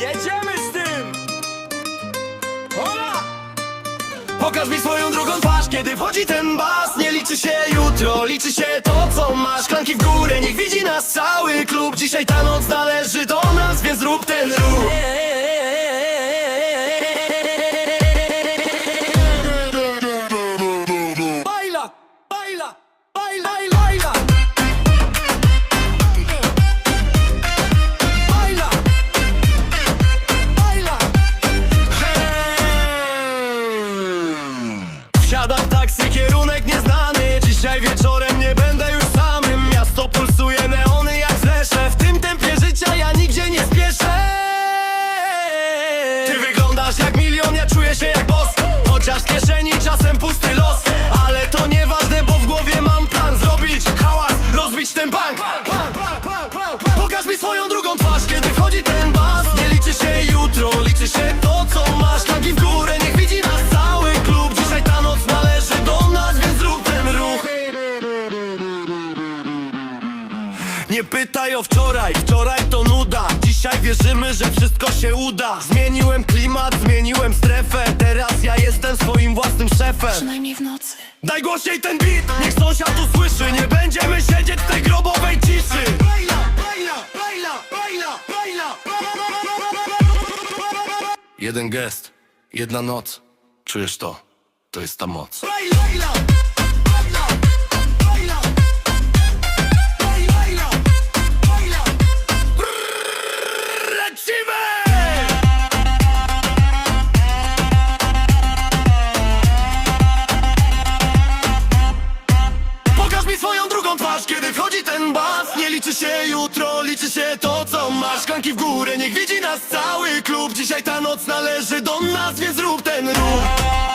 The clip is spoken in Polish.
Jedziemy z tym! Hola! Pokaż mi swoją drugą twarz, kiedy wchodzi ten bas Nie liczy się jutro, liczy się to co masz Klanki w górę, niech widzi nas cały klub Dzisiaj ta noc należy kierunek nieznany. Dzisiaj wieczorem nie będę już samym. Miasto pulsuje, neony jak zlesze. W tym tempie życia ja nigdzie nie spieszę. Ty wyglądasz jak milion, ja czuję się jak boss. Chociaż w kieszeni czasem pusty los. Ale to nieważne, bo w głowie mam plan Zrobić hałas, rozbić ten bank. Pokaż mi swoją drugą twarz, kiedy wchodzi ten bas Nie pytaj o wczoraj, wczoraj to nuda. Dzisiaj wierzymy, że wszystko się uda. Zmieniłem klimat, zmieniłem strefę. Teraz ja jestem swoim własnym szefem. Przynajmniej w nocy. Daj głośniej ten beat, niech sąsiad tu słyszy Nie będziemy siedzieć w tej grobowej ciszy! Jeden gest, jedna noc. Czujesz to? To jest ta moc się jutro, liczy się to co masz. Klanki w górę, niech widzi nas cały klub. Dzisiaj ta noc należy do nas, więc zrób ten ruch